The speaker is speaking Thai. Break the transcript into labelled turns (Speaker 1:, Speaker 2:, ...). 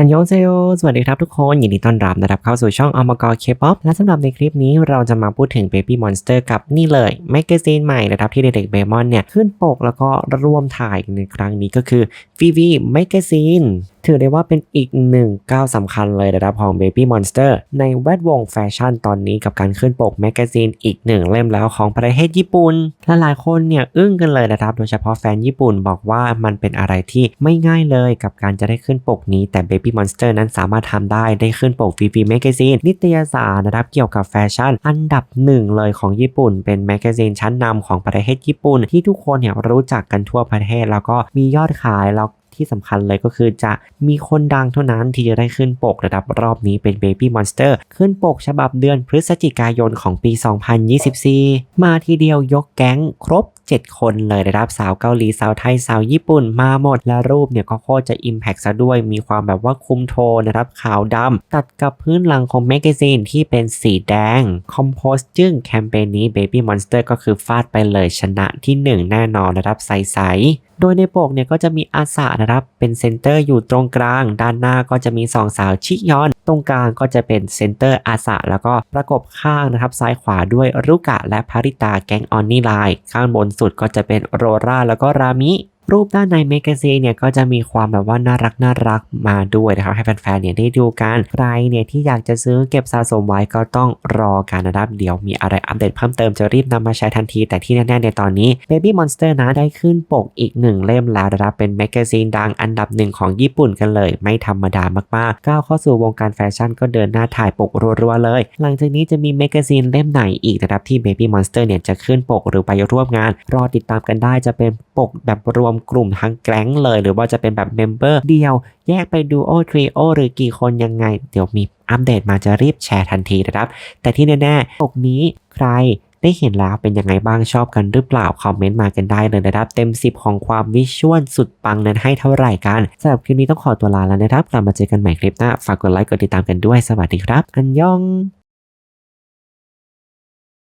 Speaker 1: อันยองเซโยสวัสดีครับทุกคน ยินดีต้อนรับนะครับเข้าสู่ช่องอมกรเคป๊อปและสำหรับในคลิปนี้เราจะมาพูดถึง Baby Monster กับนี่เลยแมกกาซีนใหม่นะครับที่เด็กๆเบมอนเนี่ยขึ้นปกแล้วก็ร่วมถ่ายในครั้งนี้ก็คือ v ีวีแมกกาซีนถือได้ว่าเป็นอีกหนึ่งก้าวสำคัญเลยนะครับของ Baby Monster ในแวดวงแฟชั่นตอนนี้กับการขึ้นปกแมกกาซีนอีกหนึ่งเล่มแล้วของประเทศญี่ปุ่นและหลายคนเนี่ยอึ้งกันเลยนะครับ โดยเฉพาะแฟนญี่ปุ่นบอกว่ามันเป็นอะไรที่ไม่ง่ายเลยกับการจะได้ขึ้นปกนี้แต่ Baby Monster นั้นสามารถทำได้ได้ขึ้นปก VV Magazine นิตยสารนะครับเกี่ยวกับแฟชั่น อันดับหนึ่งเลยของญี่ปุ่น เป็นแมกกาซีนชั้นนำของประเทศญี่ปุ่น ที่ทุกคนเนี่ยรู้จักกันทั่วประเทศแล้วก็มียอดขายแล้ว ที่สำคัญเลยก็คือจะมีคนดังเท่านั้นที่จะได้ขึ้นปกระดับรอบนี้เป็น Baby Monster ขึ้นปกฉบับเดือนพฤศจิกายนของปี 2024 มาทีเดียวยกแก๊งครบ 7 คนเลยนะครับสาวเกาหลีสาวไทยสาวญี่ปุ่นมาหมด และรูปเนี่ยก็โคตรจะ Impact ซะด้วยมีความแบบว่าคุมโทนนะครับขาวดำตัดกับพื้นหลังของแมกกาซีนที่เป็นสีแดงคอมโพสจึงแคมเปญนี้ Baby Monster ก็คือฟาดไปเลยชนะที่ 1 แน่นอนนะครับใสๆโดยในปกเนี่ยก็จะมีอาสานะครับ เป็นเซนเตอร์อยู่ตรงกลาง ด้านหน้าก็จะมีสองสาวชิยอน ตรงกลางก็จะเป็นเซนเตอร์อาสะแล้วก็ประกบข้างนะครับ ซ้ายขวาด้วยรุกะและภริตาแก๊งออนนี่ไลน์ข้างบนสุดก็จะเป็นโรราแล้วก็รามิรูปด้านในเมกาซีนเนี่ยก็จะมีความแบบว่าน่ารักน่ารักมาด้วยนะครับให้แฟนๆเนี่ยได้ดูกันใครเนี่ยที่อยากจะซื้อเก็บสะสมไว้ก็ต้องรอการนะครับเดี๋ยวมีอะไรอัปเดตเพิ่มเติมจะรีบนำมาใช้ทันที แต่ที่แน่ๆในตอนนี้ Baby Monster นะได้ขึ้นปกอีกหนึ่งเล่มแล้วนะครับเป็นแมกกาซีนดังอันดับหนึ่งของญี่ปุ่นกันเลย ไม่ธรรมดามากๆก้าวเข้าสู่วงการแฟชั่นก็เดินหน้าถ่ายปกรัวๆเลย หลังจากนี้จะมีแมกกาซีนเล่มไหนอีกนะครับที่ Baby Monster เนี่ยจะขึ้นปกหรือไปร่วมงาน รอติดตามกันได้จะเป็นปกแบบรวมกลุ่มทั้งแก๊งเลย หรือว่าจะเป็นแบบเมมเบอร์เดียว แยกไปดูโอทรีโอหรือกี่คนยังไง เดี๋ยวมีอัปเดตมาจะรีบแชร์ทันทีนะครับ แต่ที่แน่ๆปกนี้ใครได้เห็นแล้วเป็นยังไงบ้างชอบกันหรือเปล่า คอมเมนต์มากันได้เลยนะครับ เต็ม 10 ของความวิชวลสุดปังนั้นให้เท่าไหร่กันสำหรับคลิปนี้ต้องขอตัวลาแล้วนะครับกลับมาเจอกันใหม่คลิปหน้า ฝากกดไลค์กดติดตามกันด้วยสวัสดีครับ อันยอง